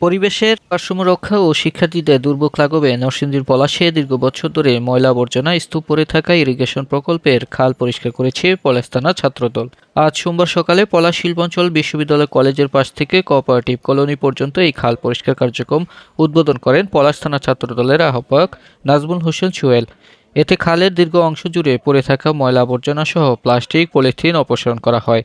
পরিবেশের ভারসাম্য রক্ষা ও শিক্ষার্থীদের দুর্ভোগ লাঘবে নরসিংদীর পলাশে দীর্ঘ বছর ধরে ময়লা আবর্জনা স্তূপ পড়ে থাকা ইরিগেশন প্রকল্পের খাল পরিষ্কার করেছে পলাশ থানা ছাত্রদল। আজ সোমবার সকালে পলাশ শিল্পাঞ্চল বিশ্ববিদ্যালয় কলেজের পাশ থেকে কোঅপারেটিভ কলোনি পর্যন্ত এই খাল পরিষ্কার কার্যক্রম উদ্বোধন করেন পলাশ থানা ছাত্রদলের আহ্বায়ক নাজমুল হোসেন সুয়েল এতে খালের দীর্ঘ অংশ জুড়ে পড়ে থাকা ময়লা আবর্জনা সহ প্লাস্টিক, পলিথিন অপসারণ করা হয়।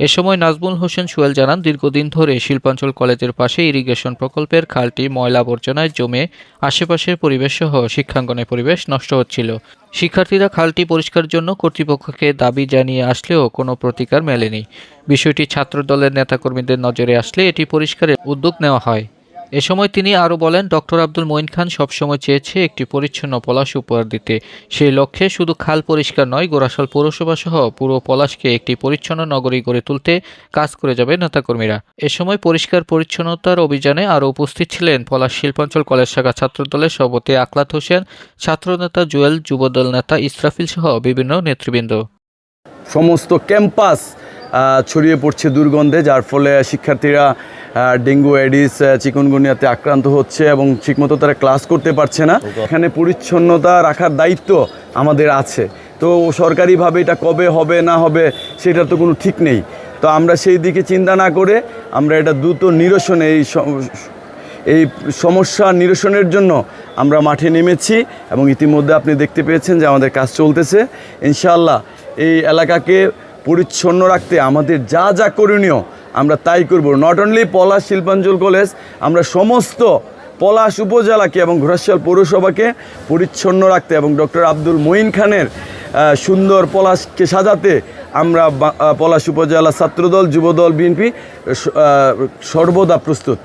এ সময় নাজমুল হোসেন সুয়েল জানান, দীর্ঘদিন ধরে শিল্পাঞ্চল কলেজের পাশে ইরিগেশন প্রকল্পের খালটি ময়লা আবর্জনায় জমে আশেপাশের পরিবেশ সহ শিক্ষাঙ্গনের পরিবেশ নষ্ট হচ্ছিল। শিক্ষার্থীরা খালটি পরিষ্কার জন্য কর্তৃপক্ষকে দাবি জানিয়ে আসলেও কোনো প্রতিকার মেলেনি। বিষয়টি ছাত্র দলের নেতাকর্মীদের নজরে আসলে এটি পরিষ্কারের উদ্যোগ নেওয়া হয়। এ সময় তিনি আরও বলেন, ডক্টর আব্দুল মঈন খান সবসময় চেয়েছে একটি পরিচ্ছন্ন পলাশ উপহার দিতে। সেই লক্ষ্যে শুধু খাল পরিষ্কার নয় গোরাশাল পৌরসভা সহ পুরো পলাশকে একটি পরিচ্ছন্ন নগরী গড়ে তুলতে কাজ করে যাবে নেতাকর্মীরা। এ সময় পরিষ্কার পরিচ্ছন্নতার অভিযানে আরও উপস্থিত ছিলেন পলাশ শিল্পাঞ্চল কলেজ শাখা ছাত্রদলের সভাপতি আকলাত হোসেন, ছাত্রনেতা জুয়েল, যুবদল নেতা ইসরাফিল সহ বিভিন্ন নেতৃবৃন্দ। সমস্ত ক্যাম্পাস ছড়িয়ে পড়ছে দুর্গন্ধে, যার ফলে শিক্ষার্থীরা ডেঙ্গু এডিস চিকুনগুনিয়াতে আক্রান্ত হচ্ছে এবং ঠিকমতো তারা ক্লাস করতে পারছে না। এখানে পরিচ্ছন্নতা রাখার দায়িত্ব আমাদের আছে। তো সরকারিভাবে এটা কবে হবে না হবে সেটার তো কোনো ঠিক নেই। তো আমরা সেই দিকে চিন্তা না করে আমরা এটা দ্রুত নিরসনে এই এই সমস্যা নিরসনের জন্য আমরা মাঠে নেমেছি এবং ইতিমধ্যে আপনি দেখতে পেয়েছেন যে আমাদের কাজ চলতেছে। ইনশাআল্লাহ এই এলাকাকে পরিচ্ছন্ন রাখতে আমাদের যা যা করণীয় আমরা তাই করব। নট অনলি পলাশ শিল্পাঞ্চল কলেজ, আমরা সমস্ত পলাশ উপজেলাকে এবং ঘোড়াশাল পৌরসভাকে পরিচ্ছন্ন রাখতে এবং ডক্টর আব্দুল মঈন খানের সুন্দর পলাশকে সাজাতে আমরা পলাশ উপজেলা ছাত্রদল, যুবদল, বিএনপি সর্বদা প্রস্তুত।